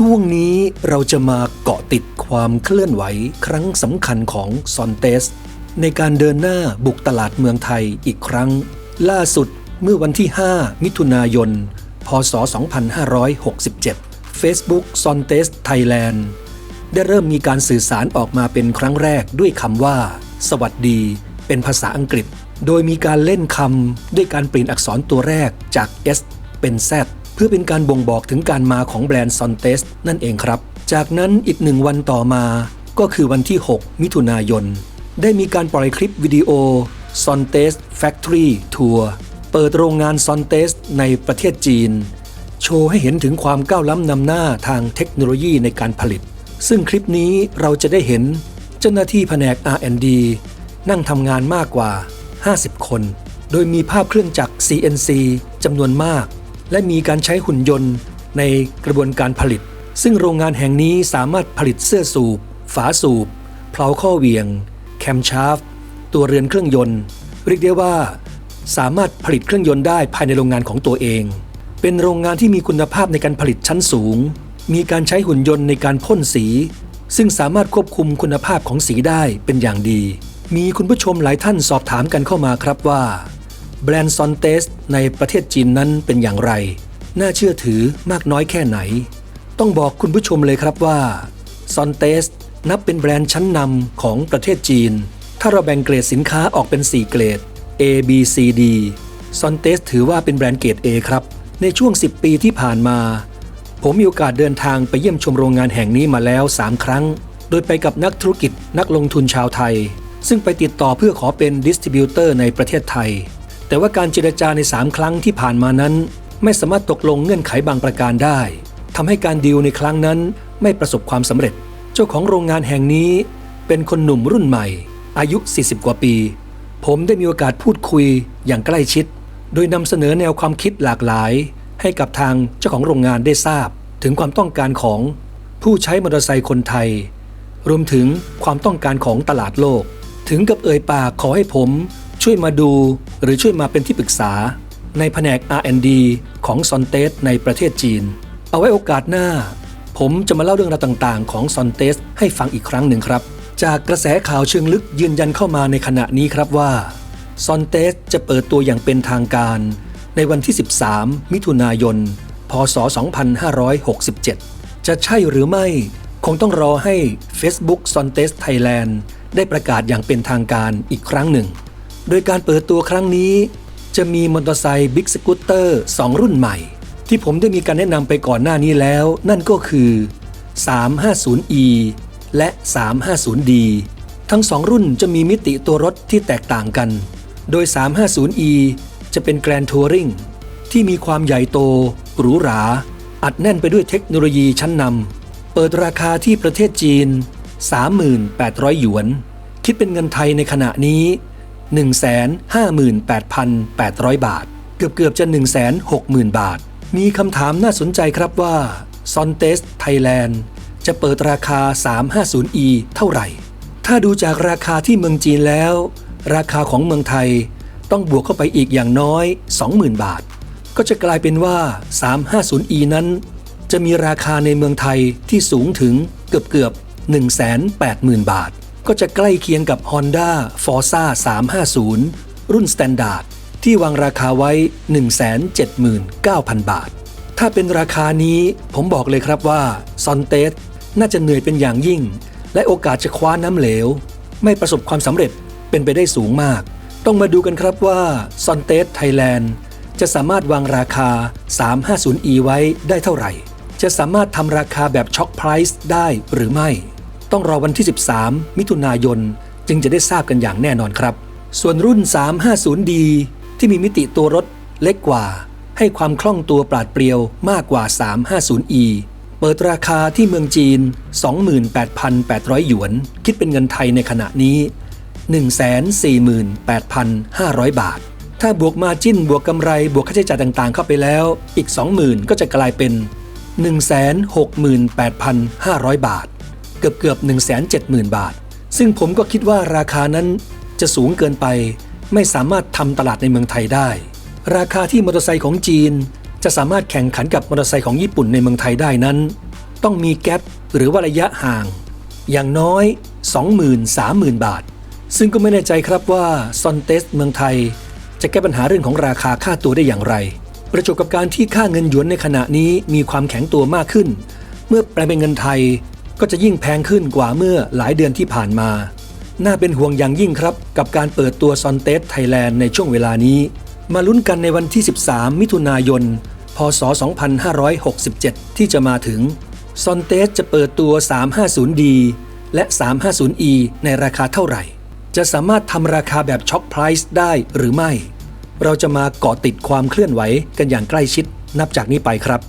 ช่วงนี้เราจะมาเกาะติดความเคลื่อนไหวครั้งสำคัญของซอนเตส ในการเดินหน้าบุกตลาดเมืองไทยอีกครั้ง ล่าสุดเมื่อวันที่ 5 มิถุนายน พศ 2567 Facebook s o n t e s Thailand ได้เริ่มมีการสื่อสารออกมาเป็นครั้งแรกด้วยคำว่า สวัสดี เป็นภาษาอังกฤษ โดยมีการเล่นคำด้วยการเปลี่ยนอักษรตัวแรกจาก S เป็น Z เพื่อเป็นการบ่งบอกถึงการมาของแบรนด์ซอนเตสนั่นเองครับ จากนั้นอีกหนึ่งวันต่อมา ก็คือวันที่ 6 มิถุนายน ได้มีการปล่อยคลิปวิดีโอ s o n t e s Factory Tour เปิดโรงงานซอนเตสในประเทศจีน โชว์ให้เห็นถึงความก้าวล้ำนำหน้าทางเทคโนโลยีในการผลิต ซึ่งคลิปนี้เราจะได้เห็นเจ้าหน้าที่แผนก R&D นั่งทำงานมากกว่า 50 คน โดยมีภาพเครื่องจักร CNC จำนวนมาก และมีการใช้หุ่นยนต์ในกระบวนการผลิต ซึ่งโรงงานแห่งนี้สามารถผลิตเสื้อสูบ ฝาสูบเพลาข้อเวียง แคมชาฟตัวเรือนเครื่องยนต์ เรียกได้ว่า สามารถผลิตเครื่องยนต์ได้ภายในโรงงานของตัวเอง เป็นโรงงานที่มีคุณภาพในการผลิตชั้นสูง มีการใช้หุ่นยนต์ในการพ่นสี ซึ่งสามารถควบคุมคุณภาพของสีได้เป็นอย่างดี มีคุณผู้ชมหลายท่านสอบถามกันเข้ามาครับว่า แบรนด์ซอนเตสในประเทศจีนนั้นเป็นอย่างไร น่าเชื่อถือมากน้อยแค่ไหน ต้องบอกคุณผู้ชมเลยครับว่าซอนเตสนับเป็นแบรนด์ชั้นนำของประเทศจีน ถ้าเราแบ่งเกรดสินค้าออกเป็น 4 เกรด A B C D ซอนเตสถือว่าเป็นแบรนด์เกรด A ครับ ในช่วง 10 ปีที่ผ่านมา ผมมีโอกาสเดินทางไปเยี่ยมชมโรงงานแห่งนี้มาแล้ว 3 ครั้ง โดยไปกับนักธุรกิจนักลงทุนชาวไทย ซึ่งไปติดต่อเพื่อขอเป็นดิสติบิวเตอร์ในประเทศไทย แต่ว่าการเจรจาใน 3 ครั้งที่ผ่านมานั้น ไม่สามารถตกลงเงื่อนไขบางประการได้ทำให้การดีลในครั้งนั้นไม่ประสบความสำเร็จ เจ้าของโรงงานแห่งนี้ เป็นคนหนุ่มรุ่นใหม่ อายุ 40 กว่าปี ผมได้มีโอกาสพูดคุยอย่างใกล้ชิด โดยนำเสนอแนวความคิดหลากหลาย ให้กับทางเจ้าของโรงงานได้ทราบ ถึงความต้องการของผู้ใช้มอเตอร์ไซค์คนไทย รวมถึงความต้องการของตลาดโลก ถึงกับเอ่ยปากขอให้ผม ช่วยมาดูหรือช่วยมาเป็นที่ปรึกษา ในแผนก R&D ของซอนเตสในประเทศจีน เอาไว้โอกาสหน้า ผมจะมาเล่าเรื่องราวต่างๆ ของซอนเตสให้ฟังอีกครั้งหนึ่งครับ จากกระแสข่าวเชิงลึกยืนยันเข้ามาในขณะนี้ครับว่าซอนเตสจะเปิดตัวอย่างเป็นทางการ ในวันที่ 13 มิถุนายน พศ 2567 จะใช่หรือไม่คงต้องรอให้ Facebook s o n t e s Thailand ได้ประกาศอย่างเป็นทางการอีกครั้งหนึ่ง โดยการเปิดตัวครั้งนี้ จะมีมอเตอร์ไซค์บิ๊กสกูตเตอร์2รุ่นใหม่ ที่ผมได้มีการแนะนำไปก่อนหน้านี้แล้ว นั่นก็คือ 350e และ 350d ทั้งสองรุ่นจะมีมิติตัวรถที่แตกต่างกัน โดย 350e จะเป็นแกรนทัวริงที่มีความใหญ่โต หรูหรา อัดแน่นไปด้วยเทคโนโลยีชั้นนำ เปิดราคาที่ประเทศจีน 38,000 หยวน คิดเป็นเงินไทยในขณะนี้ 158,800 บาท เกือบเกือบจะ 160,000 บาท มีคำถามน่าสนใจครับว่า s o n t e s Thailand จะเปิดราคา 350e เท่าไหร่ ถ้าดูจากราคาที่เมืองจีนแล้ว ราคาของเมืองไทยต้องบวกเข้าไปอีกอย่างน้อย 20,000 บาท ก็จะกลายเป็นว่า 350e นั้น จะมีราคาในเมืองไทยที่สูงถึงเกือบเกือบ180,000 บาท ก็จะใกล้เคียงกับ Honda Forza 350 รุ่น Standard ที่วางราคาไว้ 179,000 บาท ถ้าเป็นราคานี้ผมบอกเลยครับว่าซอนเตสน่าจะเหนื่อยเป็นอย่างยิ่ง และโอกาสจะคว้าน้ำเหลว ไม่ประสบความสำเร็จเป็นไปได้สูงมาก ต้องมาดูกันครับว่าซอนเตสไทยแลนด์จะสามารถวางราคา 350e ไว้ได้เท่าไหร่ จะสามารถทำราคาแบบช็อคไพรส์ได้หรือไม่ ต้องรอวันที่ 13 มิถุนายน จึงจะได้ทราบกันอย่างแน่นอนครับ ส่วนรุ่น 350d ที่มีมิติตัวรถเล็กกว่า ให้ความคล่องตัวปราดเปรียวมากกว่า 350e เปิดราคาที่เมืองจีน 28,800 หยวน คิดเป็นเงินไทยในขณะนี้ 148,500 บาท ถ้าบวกมาจิ้นบวกกำไรบวกค่าใช้จ่ายต่างๆ เข้าไปแล้ว อีก 20,000 ก็จะกลายเป็น 168,500 บาท กือบเกือบ170,000 บาท ซึ่งผมก็คิดว่าราคานั้นจะสูงเกินไป ไม่สามารถทำตลาดในเมืองไทยได้ ราคาที่มอเตอร์ไซค์ของจีน จะสามารถแข่งขันกับมอเตอร์ไซค์ของญี่ปุ่นในเมืองไทยได้นั้น ต้องมีแกลบหรือว่าระยะห่าง อย่างน้อย 20,000-30,000 บาท ซึ่งก็ไม่แน่ใจครับว่าซอนเตสเมืองไทย จะแก้ปัญหาเรื่องของราคาค่าตัวได้อย่างไรประจบกับการที่ค่าเงินหยวนในขณะนี้มีความแข็งตัวมากขึ้น เมื่อแปลเป็นเงินไทย ก็จะยิ่งแพงขึ้นกว่าเมื่อหลายเดือนที่ผ่านมา น่าเป็นห่วงอย่างยิ่งครับ กับการเปิดตัวซอนเตสไทยแลนด์ในช่วงเวลานี้ มาลุ้นกันในวันที่ 13 มิถุนายน พศ 2567 ที่จะมาถึงซอนเตสจะเปิดตัว 350D และ 350E ในราคาเท่าไหร่ จะสามารถทำราคาแบบช็อคไพรซ์ได้หรือไม่ เราจะมาเกาะติดความเคลื่อนไหวกันอย่างใกล้ชิดนับจากนี้ไปครับ